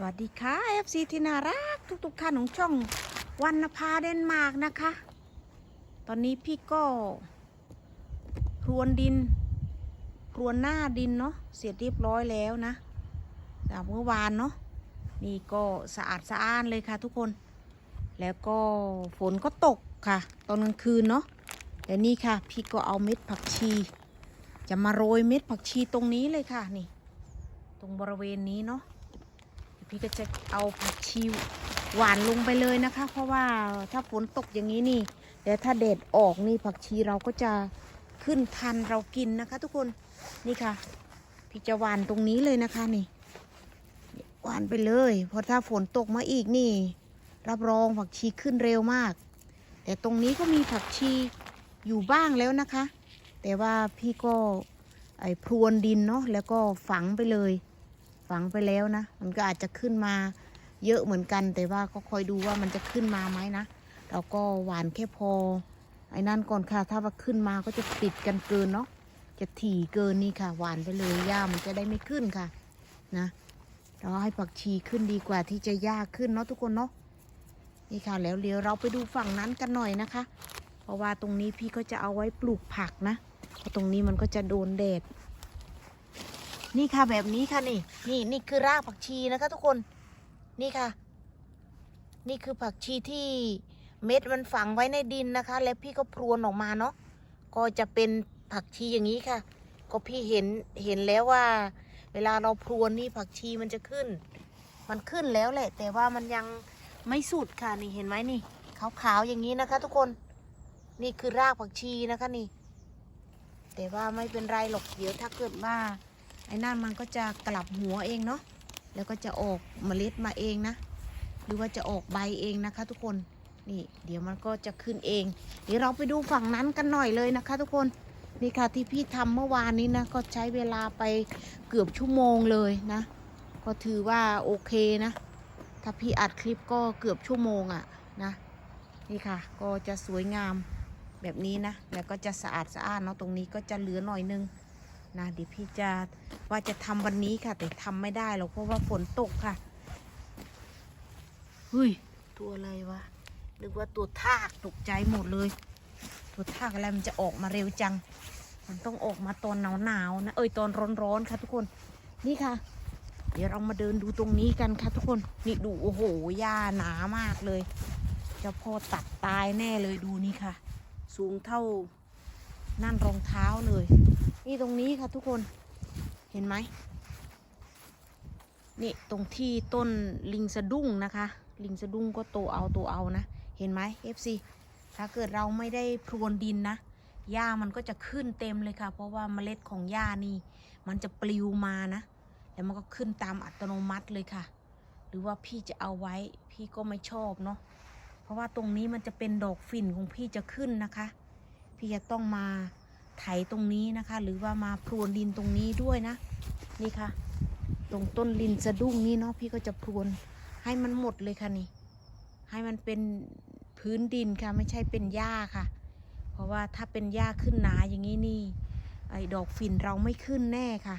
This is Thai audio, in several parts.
สวัสดีค่ะ FC ที่น่ารักทุกๆท่านของช่องวันนภาเดนมาร์กนะคะ ตอนนี้พี่ก็พรวนดินพรวนหน้าดินเนาะเสร็จเรียบร้อยแล้วนะจากเมื่อวานเนาะนี่ก็สะอาดสะอ้านเลยค่ะทุกคน แล้วก็ฝนก็ตกค่ะ ตอนกลางคืนเนาะแต่นี่ค่ะ พี่ก็เอาเม็ดผักชี จะมาโรยเม็ดผักชีตรงนี้เลยค่ะนี่ ตรงบริเวณนี้เนาะ พี่ก็จะเอาผักชีหวานลงไปเลยนะคะ เพราะว่าถ้าฝนตกอย่างนี้นี่แต่ถ้าแดดออกนี่ผักชีเราก็จะขึ้นทันเรากินนะคะ ทุกคนนี่ค่ะ พี่จะหวานตรงนี้เลยนะคะนี่หวานไปเลยเพราะถ้าฝนตกมาอีกนี่ รับรองผักชีขึ้นเร็วมาก แต่ตรงนี้ก็มีผักชีอยู่บ้างแล้วนะคะ แต่ว่าพี่ก็ไอ้พรวนดินเนาะแล้วก็ฝังไปเลย ฝังไปแล้วนะ มันก็อาจจะขึ้นมาเยอะเหมือนกัน แต่ว่าก็คอยดูว่ามันจะขึ้นมาไหมนะ เราก็หวานแค่พอ ไอ้นั่นก่อนค่ะ ถ้าว่าขึ้นมาก็จะติดกันเกินเนาะ จะถี่เกินนี่ค่ะ หวานไปเลยหญ้ามันจะได้ไม่ขึ้นค่ะ นะ เราให้ผักชีขึ้นดีกว่าที่จะหญ้าขึ้นเนาะทุกคนเนาะ นี่ค่ะ แล้วเดี๋ยวเราไปดูฝั่งนั้นกันหน่อยนะคะ เพราะว่าตรงนี้พี่ก็จะเอาไว้ปลูกผักนะ เพราะตรงนี้มันก็จะโดนแดด นี่ค่ะแบบนี้ค่ะนี่ นี่นี่คือรากผักชีนะคะทุกคนนี่ค่ะ นี่คือผักชีที่เม็ดมันฝังไว้ในดินนะคะ แล้วพี่ก็พรวนออกมาเนาะก็จะเป็นผักชีอย่างนี้ค่ะ ก็พี่เห็นเห็นแล้วว่า เวลาเราพรวนนี่ผักชีมันจะขึ้น มันขึ้นแล้วแหละ แต่ว่ามันยังไม่สุดค่ะนี่เห็นไหมนี่ขาวๆอย่างนี้นะคะ ทุกคนนี่คือรากผักชีนะคะนี่ แต่ว่าไม่เป็นไรหรอกเดี๋ยวถ้าเกิดว่า ไอ้นั่นมันก็จะกลับหัวเองเนาะแล้วก็จะออกเมล็ดมาเองนะ หรือว่าจะออกใบเองนะคะ ทุกคนนี่ เดี๋ยวมันก็จะขึ้นเอง เดี๋ยวเราไปดูฝั่งนั้นกันหน่อยเลยนะคะ ทุกคนนี่ค่ะที่พี่ทำเมื่อวานนี้นะก็ใช้เวลาไปเกือบชั่วโมงเลยนะ ก็ถือว่าโอเคนะ ถ้าพี่อัดคลิปก็เกือบชั่วโมงอะนะนี่ค่ะ ก็จะสวยงามแบบนี้นะแล้วก็จะสะอาดสะอานเนาะตรงนี้ก็จะเหลือหน่อยนึง นะเดี๋ยวพี่จะว่าจะทำวันนี้ค่ะ แต่ทำไม่ได้หรอกเพราะว่าฝนตกค่ะเฮ้ยตัวอะไรวะนึกว่าตัวทากตกใจหมดเลย ตัวทากอะไรมันจะออกมาเร็วจัง มันต้องออกมาตอนหนาวหนาวๆนะเอ้ยตอนร้อนๆค่ะทุกคนนี่ค่ะ เดี๋ยวเรามาเดินดูตรงนี้กันค่ะทุกคนนี่ดูโอ้โหหญ้าหนามากเลยเจ้าพ่อตัดตายแน่เลยดูนี่ค่ะ สูงเท่า นั่นรองเท้าเลย นี่ตรงนี้ค่ะทุกคนเห็นไหมนี่ตรงที่ต้นลิงสะดุ้งนะคะ ลิงสะดุ้งก็โตเอาโตเอานะ เห็นไหม FC ถ้าเกิดเราไม่ได้พรวนดินนะหญ้ามันก็จะขึ้นเต็มเลยค่ะ เพราะว่าเมล็ดของหญ้านี่ มันจะปลิวมานะแล้วมันก็ขึ้นตามอัตโนมัติเลยค่ะ หรือว่าพี่จะเอาไว้พี่ก็ไม่ชอบเนาะเพราะว่าตรงนี้มันจะเป็นดอกฝิ่นของพี่จะขึ้นนะคะ พี่จะต้องมาไถตรงนี้นะคะ หรือว่ามาพรวนดินตรงนี้ด้วยนะ นี่ค่ะ ตรงต้นลินสะดุ้งนี่เนาะพี่ก็จะพรวนให้มันหมดเลยค่ะนี่ ให้มันเป็นพื้นดินค่ะ ไม่ใช่เป็นหญ้าค่ะ เพราะว่าถ้าเป็นหญ้าขึ้นหนาอย่างนี้นี่ ไอ้ดอกฝิ่นเราไม่ขึ้นแน่ค่ะ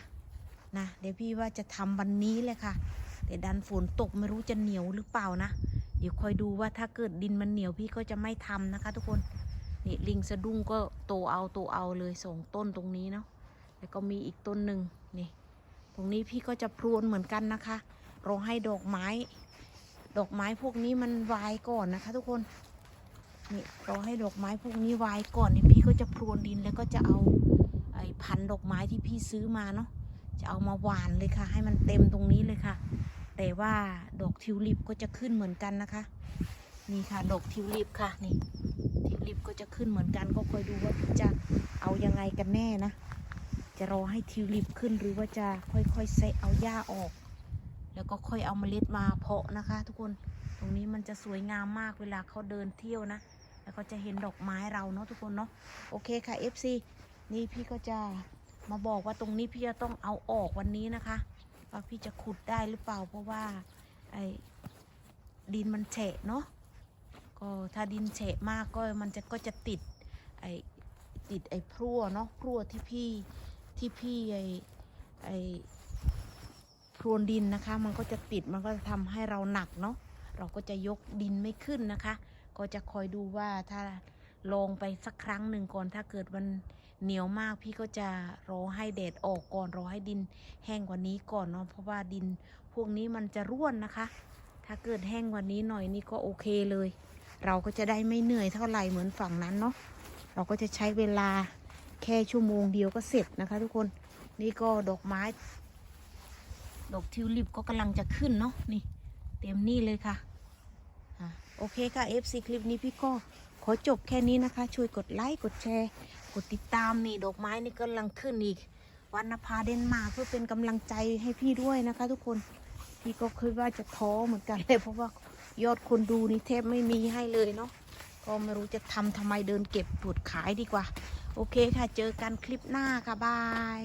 นะเดี๋ยวพี่ว่าจะทำวันนี้เลยค่ะแต่ดันฝนตกไม่รู้จะเหนียวหรือเปล่านะ เดี๋ยวคอยดูว่าถ้าเกิดดินมันเหนียวพี่ก็จะไม่ทำนะคะ ทุกคน นี่ลิงสะดุ้งก็โตเอาโตเอาเลยสองต้นตรงนี้เนาะแล้วก็มีอีกต้นหนึ่งนี่ ตรงนี้พี่ก็จะพรวนเหมือนกันนะคะรอให้ดอกไม้ ดอกไม้พวกนี้มันวายก่อนนะคะ ทุกคนนี่รอให้ดอกไม้พวกนี้วายก่อนนี่พี่ก็จะพรวนดินแล้วก็จะเอาไอ้พันดอกไม้ที่พี่ซื้อมาเนาะจะเอามาหวานเลยค่ะ ให้มันเต็มตรงนี้เลยค่ะ แต่ว่าดอกทิวลิปก็จะขึ้นเหมือนกันนะคะ นี่ค่ะ ดอกทิวลิปค่ะนี่ ลิปก็จะขึ้นเหมือนกัน ก็คอยดูว่าจะเอายังไงกันแน่นะ จะรอให้ทิวลิปขึ้นหรือว่าจะค่อยๆเซะเอาหญ้าออก แล้วก็ค่อยเอาเมล็ดมาเพาะนะคะ ทุกคนตรงนี้มันจะสวยงามมากเวลาเขาเดินเที่ยวนะ แล้วก็จะเห็นดอกไม้เราเนาะทุกคนเนาะโอเคค่ะ FC นี่พี่ก็จะมาบอกว่าตรงนี้พี่จะต้องเอาออกวันนี้นะคะว่าพี่จะขุดได้หรือเปล่าเพราะว่าไอ้ดินมันแฉะเนาะ ก็ถ้าดินเฉะมากก็มันจะก็จะติดไอติดไอพรั่วเนาะพรั่วที่พี่ที่พี่ไอไอพรวนดินนะคะ มันก็จะติดมันก็จะทำให้เราหนักเนาะเราก็จะยกดินไม่ขึ้นนะคะ ก็จะคอยดูว่าถ้าลงไปสักครั้งหนึ่งก่อนถ้าเกิดมันเหนียวมากพี่ก็จะรอให้แดดออกก่อนรอให้ดินแห้งกว่านี้ก่อนเนาะเพราะว่าดินพวกนี้มันจะร่วนนะคะ ถ้าเกิดแห้งกว่านี้หน่อยนี่ก็โอเคเลย เราก็จะได้ไม่เหนื่อยเท่าไหร่เหมือนฝั่งนั้นเนาะเราก็จะใช้เวลาแค่ชั่วโมงเดียวก็เสร็จนะคะ ทุกคนนี่ก็ดอกไม้ ดอกทิวลิปก็กำลังจะขึ้นเนาะนี่ เต็มนี่เลยค่ะอะโอเคค่ะ FC คลิปนี้พี่ก็ขอจบแค่นี้นะคะ ช่วยกดไลค์กดแชร์ กดติดตามนี่ดอกไม้นี่กำลังขึ้นอีกวันนภาเดนมาร์กเพื่อเป็นกำลังใจให้พี่ด้วยนะคะ ทุกคนพี่ก็เคยว่าจะท้อเหมือนกันเลยเพราะว่า ยอดคนดูนี่แทบไม่มีให้เลยเนาะก็ไม่รู้จะทำทำไมเดินเก็บปวดขายดีกว่า โอเคค่ะเจอกันคลิปหน้าค่ะบาย